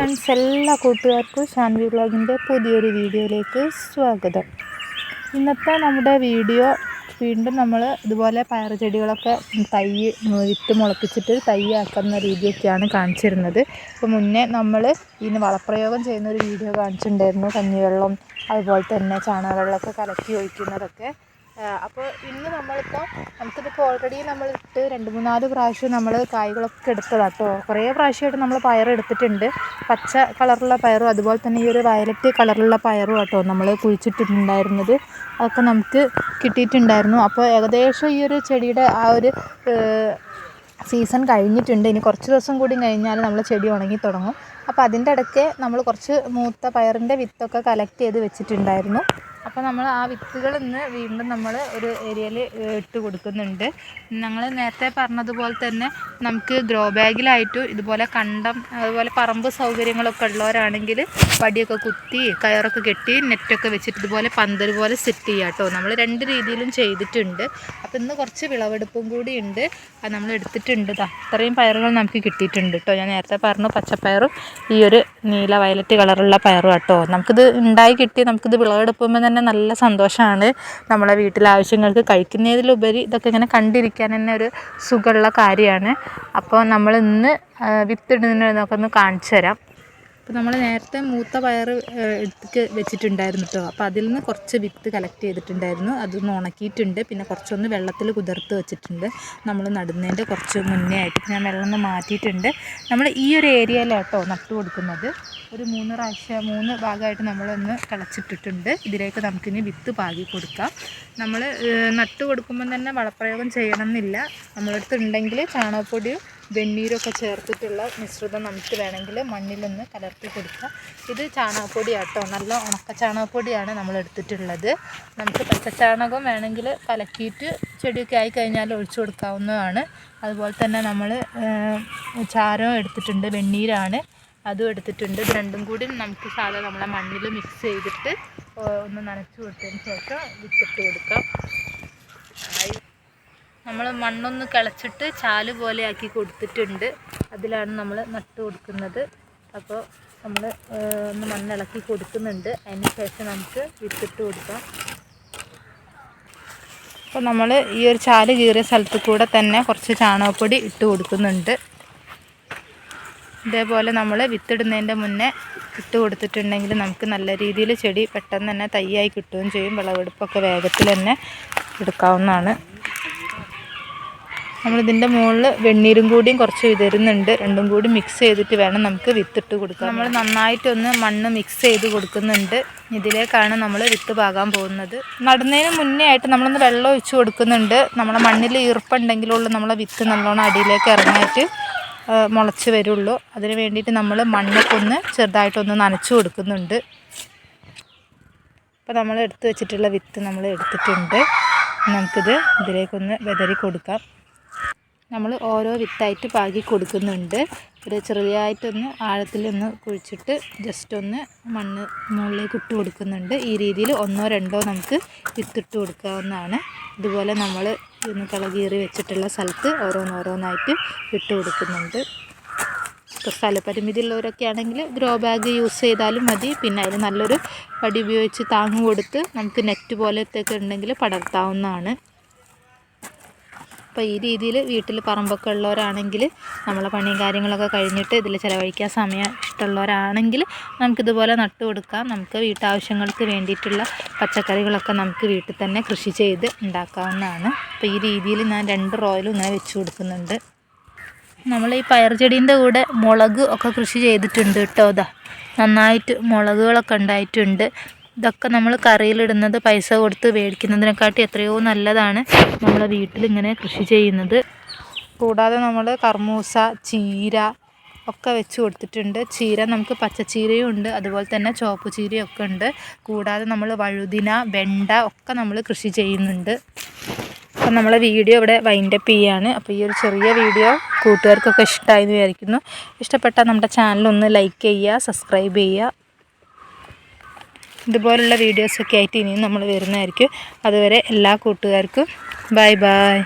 Friends എല്ലാ കൂട്ടുകാർക്കും ഷാൻവി വ്ളോഗിന്റെ പുതിയൊരു വീഡിയോയിലേക്ക് സ്വാഗതം. ഇന്നത്തെ നമ്മുടെ വീഡിയോ വീണ്ടും നമ്മൾ ഇതുപോലെ പയർ ചെടികളൊക്കെ തൈ വിത്ത് മുളപ്പിച്ചിട്ട് തൈ ആക്കുന്ന രീതിയൊക്കെയാണ് കാണിച്ചിരുന്നത്. അപ്പോൾ മുന്നേ നമ്മൾ ഇതിന് വളപ്രയോഗം ചെയ്യുന്ന ഒരു വീഡിയോ കാണിച്ചിട്ടുണ്ടായിരുന്നു. കഞ്ഞിവെള്ളം അതുപോലെ തന്നെ ചാണകവെള്ളമൊക്കെ കലക്കി ഒഴിക്കുന്നതൊക്കെ. അപ്പോൾ ഇന്ന് നമ്മളിപ്പോൾ നമുക്കിതിപ്പോൾ ഓൾറെഡി നമ്മൾ ഇട്ട് രണ്ട് മൂന്നാൽ പ്രാവശ്യം നമ്മൾ കായ്കളൊക്കെ എടുത്തതാണ് കേട്ടോ കുറേ പ്രാവശ്യമായിട്ട് നമ്മൾ പയർ എടുത്തിട്ടുണ്ട്. പച്ച കളറുള്ള പയറും അതുപോലെ തന്നെ ഈ ഒരു വയലറ്റ് കളറുള്ള പയറും കേട്ടോ നമ്മൾ കുഴിച്ചിട്ടിട്ടുണ്ടായിരുന്നത്. അതൊക്കെ നമുക്ക് കിട്ടിയിട്ടുണ്ടായിരുന്നു. അപ്പോൾ ഏകദേശം ഈ ഒരു ചെടിയുടെ ആ ഒരു സീസൺ കഴിഞ്ഞിട്ടുണ്ട്. ഇനി കുറച്ച് ദിവസം കൂടി കഴിഞ്ഞാൽ നമ്മൾ ചെടി ഉണങ്ങി തുടങ്ങും. അപ്പോൾ അതിന്റെ ഇടയ്ക്ക് നമ്മൾ കുറച്ച് മൂത്ത പയറിന്റെ വിത്തൊക്കെ കളക്ട് ചെയ്ത് വെച്ചിട്ടുണ്ടായിരുന്നു. അപ്പോൾ നമ്മൾ ആ വിത്തുകൾ ഇന്ന് വീണ്ടും നമ്മൾ ഒരു ഏരിയയിൽ ഇട്ട് കൊടുക്കുന്നുണ്ട്. ഞങ്ങൾ നേരത്തെ പറഞ്ഞതുപോലെ തന്നെ നമുക്ക് ഗ്രോ ബാഗിലായിട്ടും ഇതുപോലെ കണ്ടം അതുപോലെ പറമ്പ് സൗകര്യങ്ങളൊക്കെ ഉള്ളവരാണെങ്കിൽ വടിയൊക്കെ കുത്തി കയറൊക്കെ കെട്ടി നെറ്റൊക്കെ വെച്ചിട്ട് ഇതുപോലെ പന്തൽ പോലെ സെറ്റ് ചെയ്യാം കേട്ടോ. നമ്മൾ രണ്ട് രീതിയിലും ചെയ്തിട്ടുണ്ട്. അപ്പോൾ ഇന്ന് കുറച്ച് വിളവെടുപ്പും കൂടി ഉണ്ട്. അത് നമ്മൾ എടുത്തിട്ടുണ്ട്. അത്രയും പയറുകൾ നമുക്ക് കിട്ടിയിട്ടുണ്ട് കേട്ടോ. ഞാൻ നേരത്തെ പറഞ്ഞു പച്ചപ്പയറും ഈ ഒരു നീല വയലറ്റ് കളറുള്ള പയറും കേട്ടോ. നമുക്കിത് ഉണ്ടായി കിട്ടി നമുക്കിത് വിളവെടുക്കുമ്പോൾ തന്നെ നല്ല സന്തോഷമാണ് നമ്മളെ വീട്ടിലെ ആവശ്യങ്ങൾക്ക് കഴിക്കുന്നതിലുപരി ഇതൊക്കെ ഇങ്ങനെ കണ്ടിരിക്കാൻ തന്നെ ഒരു സുഖമുള്ള കാര്യമാണ്. അപ്പോൾ നമ്മൾ ഇന്ന് വിത്തിടുന്നതിനൊക്കെ ഒന്ന് കാണിച്ചു തരാം അപ്പോൾ നമ്മൾ നേരത്തെ മൂത്ത പയർ എടുത്ത് വെച്ചിട്ടുണ്ടായിരുന്നു കേട്ടോ അപ്പോൾ അതിൽ നിന്ന് കുറച്ച് വിത്ത് കളക്ട് ചെയ്തിട്ടുണ്ടായിരുന്നു. അതൊന്ന് ഉണക്കിയിട്ടുണ്ട്. പിന്നെ കുറച്ചൊന്ന് വെള്ളത്തിൽ കുതിർത്ത് വെച്ചിട്ടുണ്ട്. നമ്മൾ നടുന്നതിന്റെ കുറച്ച് മുന്നേ ആയിട്ട് ഞാൻ വെള്ളം ഒന്ന് മാറ്റിയിട്ടുണ്ട്. നമ്മൾ ഈ ഒരു ഏരിയയിലാട്ടോ നട്ടു കൊടുക്കുന്നത്. ഒരു മൂന്ന് പ്രാവശ്യം മൂന്ന് ഭാഗമായിട്ട് നമ്മളൊന്ന് കിളച്ചിട്ടിട്ടുണ്ട്. ഇതിലേക്ക് നമുക്കിനി വിത്ത് പാകി കൊടുക്കാം. നമ്മൾ നട്ടു കൊടുക്കുമ്പം തന്നെ വളപ്രയോഗം ചെയ്യണം എന്നില്ല നമ്മളടുത്ത് ഉണ്ടെങ്കിൽ ചാണകപ്പൊടിയും വെണ്ണീരൊക്കെ ചേർത്തിട്ടുള്ള മിശ്രിതം നമുക്ക് വേണമെങ്കിൽ മണ്ണിലൊന്ന് കലർത്തി കൊടുക്കാം ഇത് ചാണകപ്പൊടി ആട്ടോ നല്ല ഉണക്ക ചാണകപ്പൊടിയാണ് നമ്മൾ എടുത്തിട്ടുള്ളത്. നമുക്ക് പച്ചച്ചാണകം വേണമെങ്കിൽ കലക്കിയിട്ട് ചെടിയൊക്കെ ആയി കഴിഞ്ഞാൽ ഒഴിച്ചു കൊടുക്കാവുന്നതാണ്. അതുപോലെ തന്നെ നമ്മൾ ചാരം എടുത്തിട്ടുണ്ട് വെണ്ണീരാണ്. അതും എടുത്തിട്ടുണ്ട്. ഇത് രണ്ടും കൂടി നമുക്ക് സാധാരണ നമ്മളെ മണ്ണിൽ മിക്സ് ചെയ്തിട്ട് ഒന്ന് നനച്ച് കൊടുത്തതിന് ശേഷം വിത്തിട്ട് കൊടുക്കാം. നമ്മൾ മണ്ണൊന്ന് കിളച്ചിട്ട് ചാൽ പോലെ ആക്കി കൊടുത്തിട്ടുണ്ട്. അതിലാണ് നമ്മൾ നട്ട് കൊടുക്കുന്നത്. അപ്പോൾ നമ്മൾ ഒന്ന് മണ്ണിളക്കി കൊടുക്കുന്നുണ്ട്. അതിന് ശേഷം നമുക്ക് വിത്തിട്ട് കൊടുക്കാം. അപ്പോൾ നമ്മൾ ഈ ഒരു ചാൽ കീറിയ സ്ഥലത്ത് കൂടെ തന്നെ കുറച്ച് ചാണകപ്പൊടി ഇട്ട് കൊടുക്കുന്നുണ്ട്. ഇതേപോലെ നമ്മൾ വിത്തിടുന്നതിന്റെ മുന്നേ ഇട്ട് കൊടുത്തിട്ടുണ്ടെങ്കിൽ നമുക്ക് നല്ല രീതിയിൽ ചെടി പെട്ടെന്ന് തന്നെ തയ്യായി കിട്ടുകയും ചെയ്യും. വിളവെടുപ്പൊക്കെ വേഗത്തിൽ തന്നെ എടുക്കാവുന്നതാണ്. നമ്മളിതിന്റെ മുകളിൽ വെണ്ണീരും കൂടിയും കുറച്ച് വിതരുന്നുണ്ട് രണ്ടും കൂടി മിക്സ് ചെയ്തിട്ട് വേണം നമുക്ക് വിത്തിട്ട് കൊടുക്കാൻ. നമ്മൾ നന്നായിട്ടൊന്ന് മണ്ണ് മിക്സ് ചെയ്ത് കൊടുക്കുന്നുണ്ട്. ഇതിലേക്കാണ് നമ്മൾ വിത്ത് പാകാൻ പോകുന്നത്. നടുന്നതിന് മുന്നേ ആയിട്ട് നമ്മളൊന്ന് വെള്ളം ഒഴിച്ച് കൊടുക്കുന്നുണ്ട്. നമ്മളെ മണ്ണിൽ ഈർപ്പുണ്ടെങ്കിലുള്ള നമ്മളെ വിത്ത് നല്ലോണം അടിയിലേക്ക് ഇറങ്ങിയിട്ട് മുളച്ച് വരുള്ളൂ. അതിന് വേണ്ടിയിട്ട് നമ്മൾ മണ്ണൊക്കെ ഒന്ന് ചെറുതായിട്ടൊന്ന് നനച്ചു കൊടുക്കുന്നുണ്ട്. അപ്പോൾ നമ്മൾ എടുത്ത് വെച്ചിട്ടുള്ള വിത്ത് നമ്മൾ എടുത്തിട്ടുണ്ട്. നമുക്കിത് ഇതിലേക്കൊന്ന് വിതറി കൊടുക്കാം. നമ്മൾ ഓരോ വിത്തായിട്ട് പാകി കൊടുക്കുന്നുണ്ട്. ഒരു ചെറുതായിട്ടൊന്ന് ആഴത്തിലൊന്ന് കുഴിച്ചിട്ട് ജസ്റ്റ് ഒന്ന് മണ്ണ് മുകളിലേക്ക് ഇട്ട് കൊടുക്കുന്നുണ്ട്. ഈ രീതിയിൽ ഒന്നോ രണ്ടോ നമുക്ക് വിത്തിട്ട് കൊടുക്കാവുന്നതാണ്. ഇതുപോലെ നമ്മൾ ഇന്ന് കളകീറി വെച്ചിട്ടുള്ള സ്ഥലത്ത് ഓരോന്നോരോന്നായിട്ട് ഇട്ട് കൊടുക്കുന്നുണ്ട്. സ്ഥലപരിമിതി ഉള്ളവരൊക്കെ ആണെങ്കിൽ ഗ്രോ ബാഗ് യൂസ് ചെയ്താലും മതി. പിന്നെ അതിൽ നല്ലൊരു പടി ഉപയോഗിച്ച് താങ്ങ് കൊടുത്ത് നമുക്ക് നെറ്റ് പോലത്തെ ഉണ്ടെങ്കിൽ പടർത്താവുന്നതാണ്. അപ്പോൾ ഈ രീതിയിൽ വീട്ടിൽ പറമ്പൊക്കെ ഉള്ളവരാണെങ്കിൽ നമ്മളെ പണിയും കാര്യങ്ങളൊക്കെ കഴിഞ്ഞിട്ട് ഇതിൽ ചിലവഴിക്കാൻ സമയം ഇഷ്ടമുള്ളവരാണെങ്കിൽ നമുക്കിതുപോലെ നട്ടു കൊടുക്കാം. നമുക്ക് വീട്ടാവശ്യങ്ങൾക്ക് വേണ്ടിയിട്ടുള്ള പച്ചക്കറികളൊക്കെ നമുക്ക് വീട്ടിൽ തന്നെ കൃഷി ചെയ്ത് ഉണ്ടാക്കാവുന്നതാണ്. അപ്പോൾ ഈ രീതിയിൽ ഞാൻ രണ്ട് റോയിലും ഇങ്ങനെ വെച്ച് കൊടുക്കുന്നുണ്ട്. നമ്മൾ ഈ പയർ ചെടീന്റെ കൂടെ മുളക് ഒക്കെ കൃഷി ചെയ്തിട്ടുണ്ട് കേട്ടോ. അതാ നന്നായിട്ട് മുളകുകളൊക്കെ ഉണ്ടായിട്ടുണ്ട്. ഇതൊക്കെ നമ്മൾ കറിയിലിടുന്നത് പൈസ കൊടുത്ത് മേടിക്കുന്നതിനെക്കാട്ടി എത്രയോ നല്ലതാണ് നമ്മളെ വീട്ടിലിങ്ങനെ കൃഷി ചെയ്യുന്നത്. കൂടാതെ നമ്മൾ കർമൂസ ചീര ഒക്കെ വെച്ച് കൊടുത്തിട്ടുണ്ട്. ചീര നമുക്ക് പച്ചച്ചീരയും ഉണ്ട് അതുപോലെ തന്നെ ചുവപ്പ് ചീരയും ഒക്കെ ഉണ്ട്. കൂടാതെ നമ്മൾ വഴുതിന വെണ്ട ഒക്കെ നമ്മൾ കൃഷി ചെയ്യുന്നുണ്ട്. അപ്പം നമ്മളെ വീഡിയോ ഇവിടെ വൈൻഡപ്പ് ചെയ്യാണ്. അപ്പോൾ ഈ ഒരു ചെറിയ വീഡിയോ കൂട്ടുകാർക്കൊക്കെ ഇഷ്ടമായി എന്ന് വിചാരിക്കുന്നു. ഇഷ്ടപ്പെട്ടാൽ നമ്മുടെ ചാനൽ ഒന്ന് ലൈക്ക് ചെയ്യുക സബ്സ്ക്രൈബ് ചെയ്യുക. ഇതുപോലുള്ള വീഡിയോസൊക്കെ ആയിട്ട് ഇനിയും നമ്മൾ വരുന്നതായിരിക്കും. അതുവരെ എല്ലാ കൂട്ടുകാർക്കും ബൈ ബൈ.